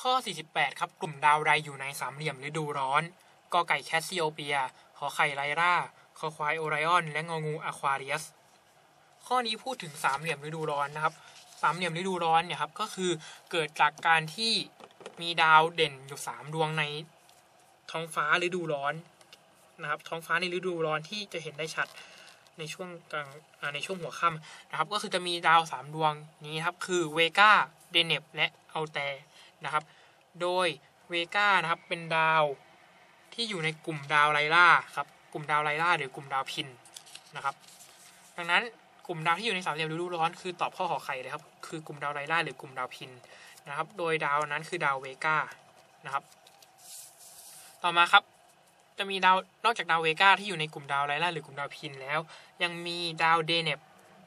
ข้อ 48 ครับ กลุ่มดาวไรอยู่ในสามเหลี่ยมฤดูร้อนกอไก่แคสซิโอเปีย ขอไข่ไลราคอควายโอไรออน และงองูอะควาเรียส ข้อนี้พูดถึงสามเหลี่ยมฤดูร้อนนะครับ สามเหลี่ยมฤดูร้อนเนี่ยครับ ก็คือเกิดจากการที่มีดาวเด่นอยู่สามดวงในท้องฟ้าฤดูร้อนนะครับ ท้องฟ้าในฤดูร้อนที่จะเห็นได้ชัดในช่วงกลางในช่วงหัวค่ำนะครับ ก็คือจะมีดาวสามดวงนี้ครับ คือเวกาเดเนปและเอัลเต นะครับ โดยเวกานะครับเป็นดาวที่อยู่ในกลุ่มดาวไลล่าครับกลุ่มดาวไลล่าหรือกลุ่มดาวพินนะครับ ดังนั้นกลุ่มดาวที่อยู่ในสามเหลี่ยมฤดูร้อนคือตอบข้อขอไข่เลยครับคือกลุ่มดาวไลล่าหรือกลุ่มดาวพินนะครับ โดยดาวนั้นคือดาวเวกานะครับ ต่อมาครับจะมีดาวนอกจากดาวเวก้าที่อยู่ในกลุ่มดาวไลล่าหรือกลุ่มดาวพินแล้ว ยังมีดาวเดเนป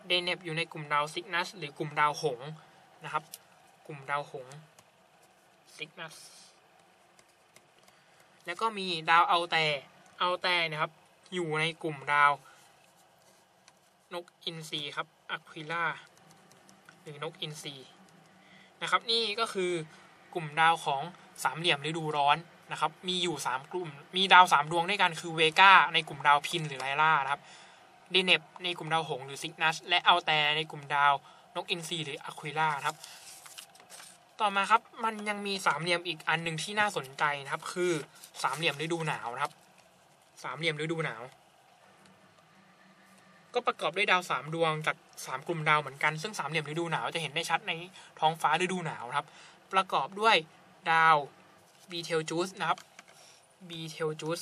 เดเนปอยู่ในกลุ่มดาวซิกนัสหรือกลุ่มดาวหงนะครับ กลุ่มดาวหง ซิกนัสแล้วก็มีดาวเอัลแต่เอัลแต่นะครับ อยู่ในกลุ่มดาว นกอินทรีครับอะควิล่าหรือนกอินทรีนะครับ นี่ก็คือกลุ่มดาวของสามเหลี่ยมฤดูร้อนนะครับ มีอยู่ 3 กลุ่ม มีดาว 3 ดวงด้วยกันคือเวกาในกลุ่มดาวพินหรือไลล่านะครับเดเนปในกลุ่มดาวหงหรือซิกนัสและเอัลแต่ในกลุ่มดาวนกอินทรีหรืออะควิล่าครับ ต่อมาครับมันยังมีสามเหลี่ยมอีกอันหนึ่งที่น่าสนใจนะครับ คือสามเหลี่ยมฤดูหนาวนะครับ สามเหลี่ยมฤดูหนาว ก็ประกอบด้วยดาวสามดวงจากสามกลุ่มดาวเหมือนกัน ซึ่งสามเหลี่ยมฤดูหนาวจะเห็นได้ชัดในท้องฟ้าฤดูหนาวครับ ประกอบด้วยดาวบีเทลจูสนะครับบีเทลจูส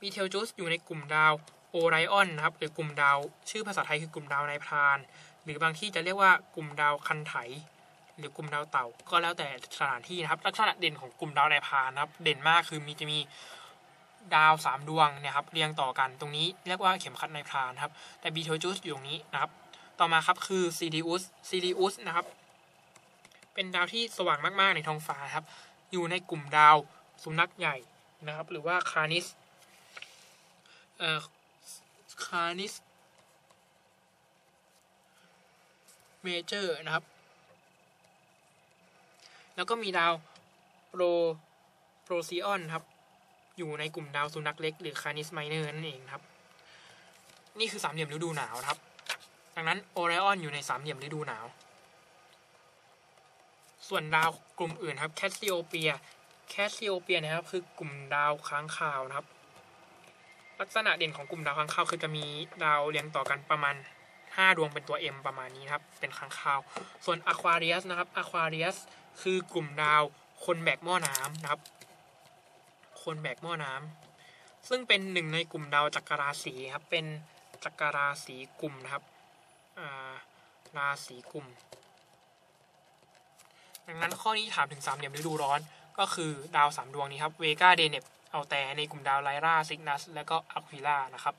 บีเทลจูสอยู่ในกลุ่มดาวโอไรออนนะครับหรือกลุ่มดาว ชื่อภาษาไทยคือกลุ่มดาวนายพราน หรือบางที่จะเรียกว่ากลุ่มดาวคันไถ หรือกลุ่มดาวเต่า ก็แล้วแต่สถานที่นะครับ ลักษณะเด่นของกลุ่มดาวนายพานนะครับ เด่นมากคือมีจะมีดาวสามดวงนี่ยครับเรียงต่อกันตรงนี้เรียกว่าเข็มขัดนพรานครับ แต่บีเทจูสอยู่ตรงนี้นะครับ ต่อมาครับคือซีดีอุสซีดีอุสนะครับ เป็นดาวที่สว่างมากๆในท้องฟ้าครับ อยู่ในกลุ่มดาวสุนัขใหญ่นะครับ หรือว่าคานิสเอ่อคานิสเมเจอร์นะครับ แล้วก็มีดาวโปรโปรซีออนครับ อยู่ในกลุ่มดาวสุนัขเล็ก หรือคานิสไมเนอร์นั่นเองครับ นี่คือสามเหลี่ยมฤดูหนาวครับ ดังนั้นโอไรออนอยู่ในสามเหลี่ยมฤดูหนาว ส่วนดาวกลุ่มอื่นครับแคสซิโอเปียแคสซิโอเปียนะครับ คือกลุ่มดาวค้างคาวนะครับ ลักษณะเด่นของกลุ่มดาวค้างคาวคือจะมีดาวเรียงต่อกันประมาณ 5 ดวงเป็นตัว M ประมาณนี้ครับ เป็นค้างคาว ส่วนอะควาเรียสนะครับอะควาเรียสคือกลุ่มดาวคนแบกหม้อน้ำนะครับ คนแบกหม้อน้ำซึ่งเป็นหนึ่งในกลุ่มดาวจักรราศีครับ เป็นจักรราศีกลุ่มนะครับราศีกลุ่ม ดังนั้นข้อนี้ถามถึงสามเหลี่ยมฤดูร้อน ก็คือดาวสามดวงนี้ครับเวกาเดเนปเอาแต่ในกลุ่มดาวไลราซิกนัส และก็อะควิล่านะครับ